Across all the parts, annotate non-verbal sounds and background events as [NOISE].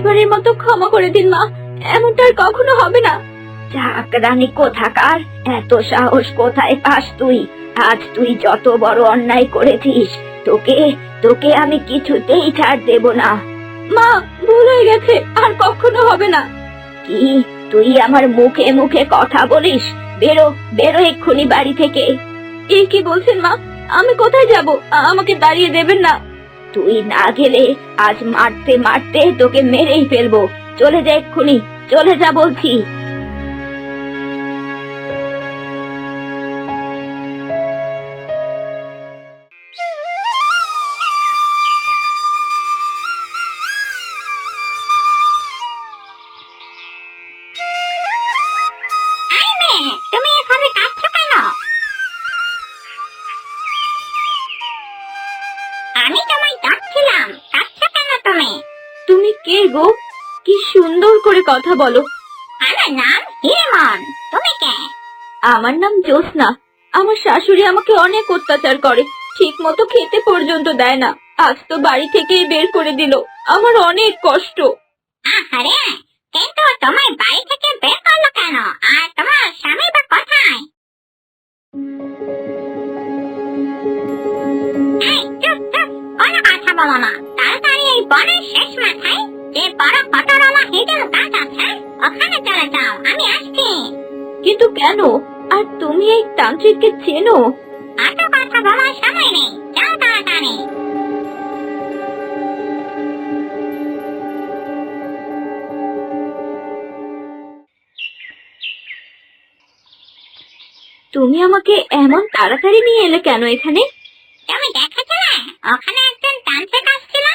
এবারের মতো ক্ষমা করে দিন, মা। এমনটা কখনো হবে না। চাকরানি কোথাকার? এত সাহস কোথায় পাস তুই? আজ তুই যত বড় অন্যায় করেছিস, তোকে তোকে আমি কিছুতেই ছাড় দেব না। মা, ভুল হয়ে গেছে, আর কখনো হবে না। কি, তুই আমার মুখে মুখে কথা বলিস? বেরো বেরো এক্ষুনি বাড়ি থেকে। এই কি বলছেন, মা? আমি কোথায় যাব? আমাকে দাঁড়িয়ে দেবেন না। তুই না গেলে আজ মারতে মারতে তোকে মেরেই ফেলব। চলে যা এক্ষুনি, চলে যা বলছি। কথা বলো। আমার নাম হিরমন। তুমি কে? আমার নাম জ্যোৎস্না। আমার শাশুড়ি আমাকে অনেক অত্যাচার করে। ঠিক মতো খেতে পর্যন্ত দেয় না। আজ তো বাড়ি থেকেই বের করে দিল। আমার অনেক কষ্ট। আরে কিন্তু তোমার বাড়ি থেকে বের করল কেন? আর তোমার স্বামী বা কোথায়? এই, চুপ, চুপ, কোনো কথা বলো না। তাড়াতাড়ি এই বনের শেষ মাথায় যে বড় কটরওয়ালা হিডেন গাছ আছে ওখানে চলে যাও আমি আসছি। কিন্তু কেন? আর তুমি এই তান্ত্রিককে চেনো? এত কথা বলার সময় নেই। যাও তাড়াতাড়ি। তুমি আমাকে এমন তাড়াতাড়ি নিয়ে এলে কেন এখানে? তুমি দেখেছিলে? ওখানে একজন তান্ত্রিক আসছিল?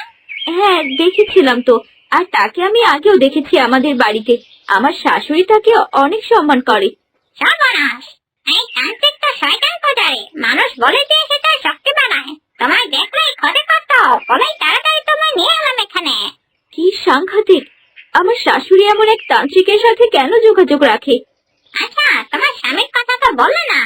হ্যাঁ দেখেছিলাম তো। আর তাকে আমি আগেও দেখেছি আমাদের বাড়িতে। আমার শাশুড়ি তাকে অনেক সম্মান করে। সর্বনাশ! এই তান্ত্রিক তো শয়তান পূজারী মানুষ বলে দিয়ে সে তার শক্তি বাড়ায়। তোমায় দেখলেই ক্ষতি করত। বলেই তাড়াতাড়ি তোমায় নিয়ে এলাম এখানে। কি সাংঘাতিক! আমার শাশুড়ি এমন এক তান্ত্রিকের সাথে কেন যোগাযোগ রাখে? আচ্ছা তোমার স্বামীর কথা তো বললে না।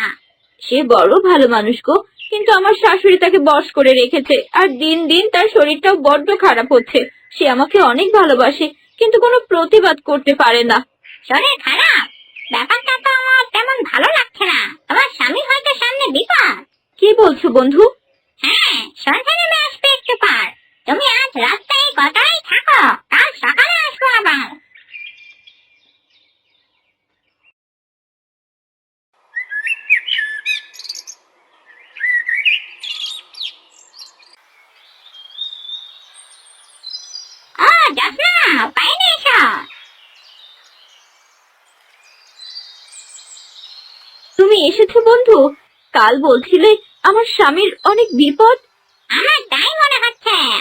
সে বড় ভালো মানুষ গো কিন্তু আমার শাশুড়ি তাকে বশ করে রেখেছে। আর দিন দিন তার শরীরটাও বড্ড খারাপ হচ্ছে। সে আমাকে অনেক ভালোবাসে কিন্তু কোনো প্রতিবাদ করতে পারে না। শরীর খারাপ। ব্যাপারটা তো আমার তেমন ভালো লাগছে না। তোমার স্বামী হয়তো সামনে বিপদ। কি বলছো বন্ধু? হ্যাঁ সন্তানে আসবে একটু পার। তুমি আজ রাস্তায় কথাই থাকো। এসেছ বন্ধু। কাল বলছিলে আমার স্বামীর অনেক বিপদ। আমার তাই মনে হচ্ছে।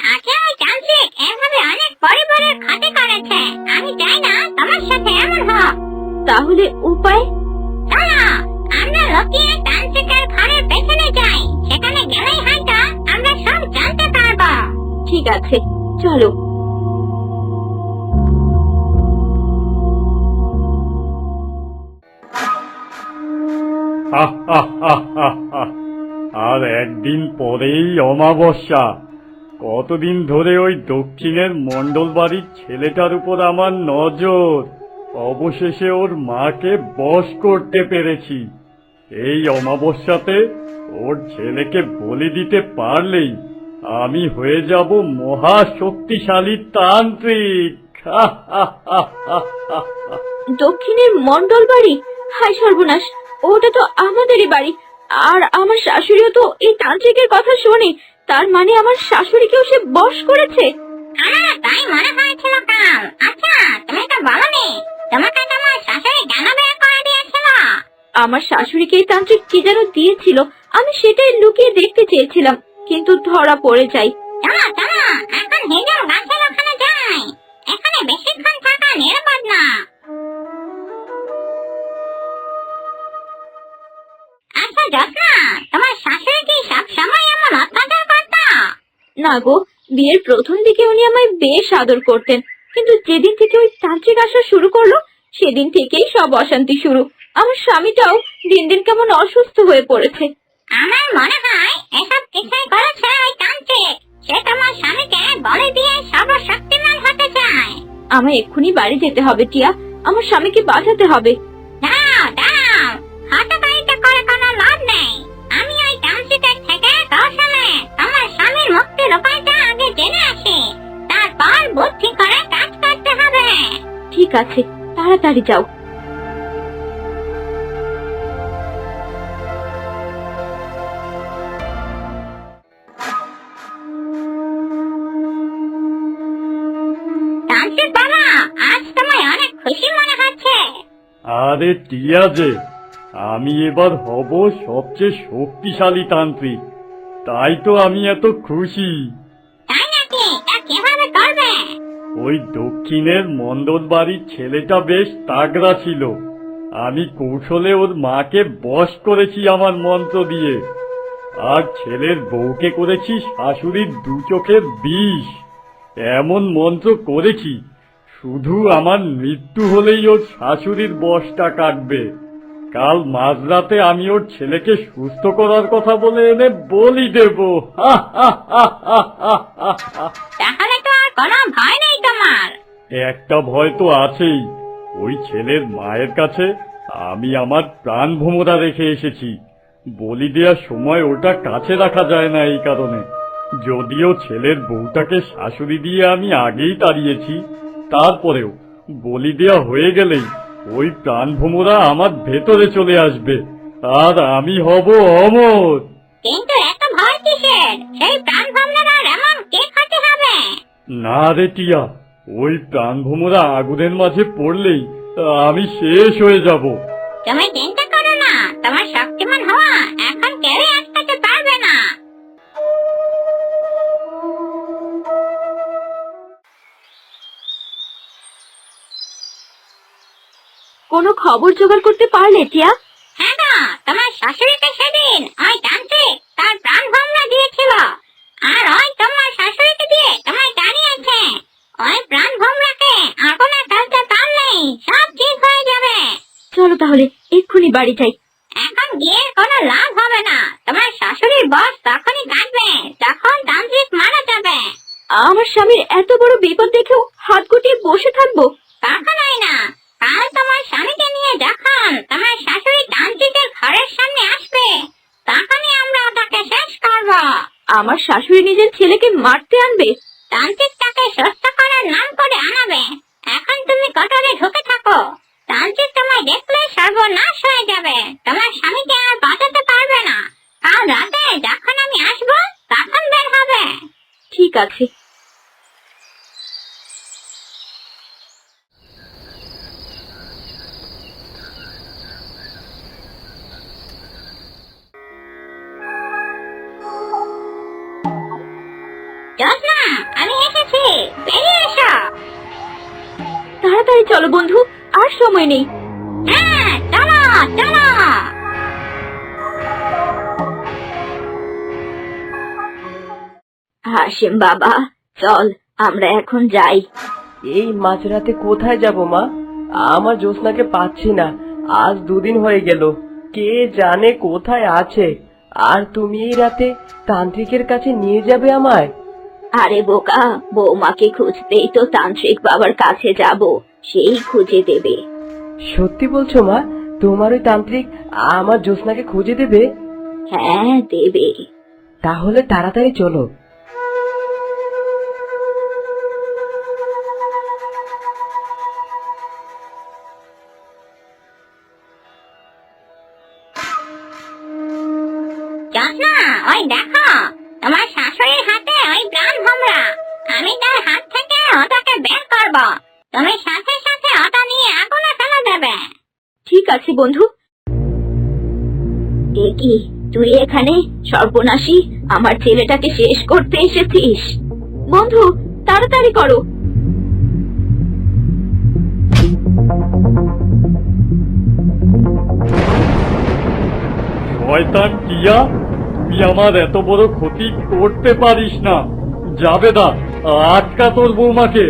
যান্ত্রিক এভাবে অনেক পরিবারের ক্ষতি করেছে। আমি চাই না তোমার সাথে এমন হোক। তাহলে উপায়? চলো আমরা লুকিয়ে তান্ত্রিকের ঘরের পেছনে যাই। সেখানে গেলেই হয়তো আমরা সব জানতে পারব। ঠিক আছে চলো। [LAUGHS] আর একদিন পরেই অমাবস্যা। কতদিন ধরে ওই দক্ষিণের মন্ডল বাড়ির ছেলেটার উপর আমার নজর। অবশেষে ওর মাকে বশ করতে পেরেছি। এই অমাবস্যাতে ওর ছেলেকে বলি দিতে পারলেই আমি হয়ে যাব মহা শক্তিশালী তান্ত্রিক। [LAUGHS] দক্ষিণের মন্ডল বাড়ি হাই সর্বনাশ! ওটা তো আমাদেরই বাড়ি। আর আমার শাশুড়িও তো এই তান্ত্রিকের কথা শোনে। তার মানে আমার শাশুড়িকেও সে বশ করেছে। আমার তাই মনে হয়েছিল কাল। আচ্ছা তুমি তো বলনি তোমাকে তোমার শাশুড়ি কেন বের করে দিয়েছিল। আমার শাশুড়িকে এই তান্ত্রিক কি যেন দিয়েছিল আমি সেটাই লুকিয়ে দেখতে চেয়েছিলাম কিন্তু ধরা পড়ে যাই চলো চলো এখন হিজল গাছের ওখানে যাই। এখানে বেশিক্ষণ থাকা নিরাপদ না। জসনা তোমার শাশুড়ি কি সব সময় এমন অত্যাচার করত? না গো বিয়ের প্রথম দিকে উনি আমায় বেশ আদর করতেন। কিন্তু যেদিন থেকে ওই তান্ত্রিক আসা শুরু করল সেদিন থেকেই সব অশান্তি শুরু। আমার স্বামীটাও দিন দিন কেমন অসুস্থ হয়ে পড়েছে। আমার মনে হয় এসব কিছুই করেছে ওই তান্ত্রিক। সে তোমার স্বামীকে বলে দিয়ে সর্বশক্তিমান হতে চায়। আমায় এক্ষুনি বাড়ি যেতে হবে টিয়া। আমার স্বামীকে বাঁচাতে হবে। দাও আছে তাড়াতাড়ি যাও। তান্ত্রিক বাবা আজ তোমায় অনেক খুশি মনে হচ্ছে। আরে টিয়া যে আমি এবার হব সবচেয়ে শক্তিশালী তান্ত্রিক। তাই তো আমি এত খুশি। ওই দক্ষিণের মন্ডল বাড়ির ছেলেটা বেশ তাগড়া ছিল। আমি কৌশলে ওর মাকে বশ করেছি আমার মন্ত্র দিয়ে। আর ছেলের বউকে করেছি শাশুড়ির দু চোখের বিষ। এমন মন্ত্র করেছি, শুধু আমার মৃত্যু হলেই ওর শাশুড়ির বশটা কাটবে। কাল মাঝরাতে আমি ওর ছেলেকে সুস্থ করার কথা বলে এনে বলি দেব। তাহলে তো আর কোনো ভয় নেই। একটা ভয় তো আছেই। ওই ছেলের মায়ের কাছে আমি আমার প্রাণ ভোমরা রেখে এসেছি। বলি দেওয়ার সময় ওটা কাছে রাখা যায় না এই কারণে। যদিও ছেলের বউটাকে শাশুড়ি দিয়ে আমি আগেই তাড়িয়েছি তারপরেও বলি দেওয়া হয়ে গেলেই ওই প্রাণ ভোমরা আমার ভেতরে চলে আসবে আর আমি হব অমর। কিন্তু এত ভয় কিসের? সেই প্রাণ ভাবনার এমন কে ক্ষতি হবে? না রে টিয়া ওই প্রাণ ভোমরা আগুনের মাঝে পড়লেই আমি শেষ হয়ে যাব। তুমি চিন্তা করো না তোমার শক্তিমান হওয়া এখন কেউই আটকাতে পারবে না। কোনো খবর জোগাড় করতে পারলে টিয়া? হ্যাঁ না তোমার শাশুড়িকে সেদিন ওই তান্ত্রিক তার প্রাণ ভাবনা দিয়েছিল। আর ওই তোমার শাশুড়িকে দিয়ে দাঁড়িয়েছে ওই প্রাণ ভোমরাকে আগুনে ফেলতে পারলেই সব ঠিক হয়ে যাবে। চলো তাহলে এক্ষুনি বাড়ি যাই। এখন গিয়ে কোনো লাভ হবে না। তোমার শাশুড়ির বস তখনই কাটবে যখন তান্ত্রিক মারা যাবে। আমার স্বামীর এত বড় বিপদ দেখেও হাত গুটিয়ে বসে থাকব। কখনোই না। কাল তোমার স্বামীকে নিয়ে যখন তোমার শাশুড়ি তান্ত্রিকের ঘরের সামনে আসবে তখনই আমরা তাকে শেষ করব। আমার শাশুড়ি নিজের ছেলেকে মারতে আনবে? তান্ত্রিক তাকে সুস্থ করার নাম করে আনাবে। এখন তুমি কটরে ঢুকে থাকো। তান্ত্রিক তোমায় দেখলে সর্বনাশ হয়ে যাবে। তোমার স্বামীকে আর বাঁচাতে পারবে না। কাল রাতে যখন আমি আসব, তখন বের হবে। ঠিক আছে। তাড়াতাড়ি চলো বন্ধু। আর সময় নেই। হ্যাঁ হাসিম বাবা চল আমরা এখন যাই। এই মাঝরাতে কোথায় যাব মা? আমার জ্যোৎস্নাকে পাচ্ছি না। আজ দুদিন হয়ে গেল। কে জানে কোথায় আছে। আর তুমি এই রাতে তান্ত্রিকের কাছে নিয়ে যাবে আমায়? আরে বোকা বৌমাকে খুঁজতেই তো তান্ত্রিক বাবার কাছে যাব সেই খুঁজে দেবে। সত্যি বলছো মা? তোমার ওই তান্ত্রিক আমার জ্যোৎস্নাকে খুঁজে দেবে? হ্যাঁ দেবে। তাহলে তাড়াতাড়ি চলো। জোৎস্না ওই দেখো বন্ধু। কি, তুই এখানে? সর্বনাশী, আমার ছেলেটাকে শেষ করতে এসেছিস। বন্ধু, তাড়াতাড়ি করো। শয়তান তুই আমার এত বড় ক্ষতি করতে পারিস না। যাবে দা আটকা তোর বৌমাকে।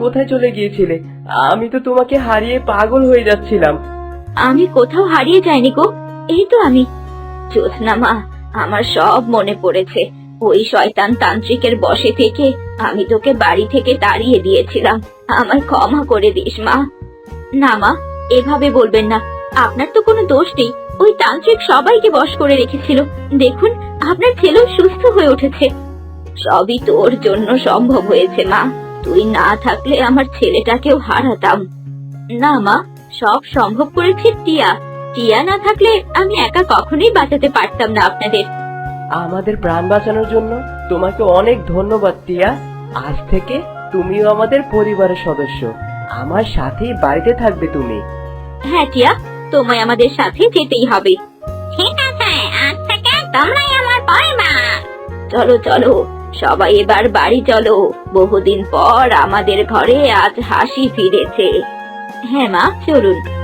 কোথায় চলে গিয়েছিলে? আমি তো তোমাকে হারিয়ে পাগল হয়ে যাচ্ছিলাম। আমি কোথাও হারিয়ে যাইনি গো, এই তো আমি। জ্যোৎস্না মা, আমার সব মনে পড়েছে। ওই শয়তান তান্ত্রিকের বসে থেকে আমি তোকে বাড়ি থেকে তাড়িয়ে দিয়েছিলাম। আমার ক্ষমা করে দিস মা। না মা, এভাবে বলবেন না। আপনার তো কোনো দোষ নেই। ওই তান্ত্রিক সবাইকে বশ করে রেখেছিল। দেখুন, আপনার ছেলেও সুস্থ হয়ে উঠেছে। সবই তোর জন্য সম্ভব হয়েছে মা। তুই না থাকলে আমার ছেলেটাকেও হারাতাম। না মা সব সম্ভব করেছে টিয়া। টিয়া না থাকলে আমি একা কখনোই বাঁচাতে পারতাম না আপনাদের। আমাদের প্রাণ বাঁচানোর জন্য তোমাকে অনেক ধন্যবাদ টিয়া। আজ থেকে তুমিও আমাদের পরিবারের সদস্য। আমার সাথেই বাড়িতে থাকবে তুমি। হ্যাঁ টিয়া তোমায় আমাদের সাথে যেতেই হবে। ঠিক আছে আজ থেকে তোমরাই আমার পরিবার। চলো চলো। সবাই এবার বাড়ি চলো। বহুদিন পর আমাদের ঘরে আজ হাসি ফিরেছে। হ্যাঁ মা চলুন।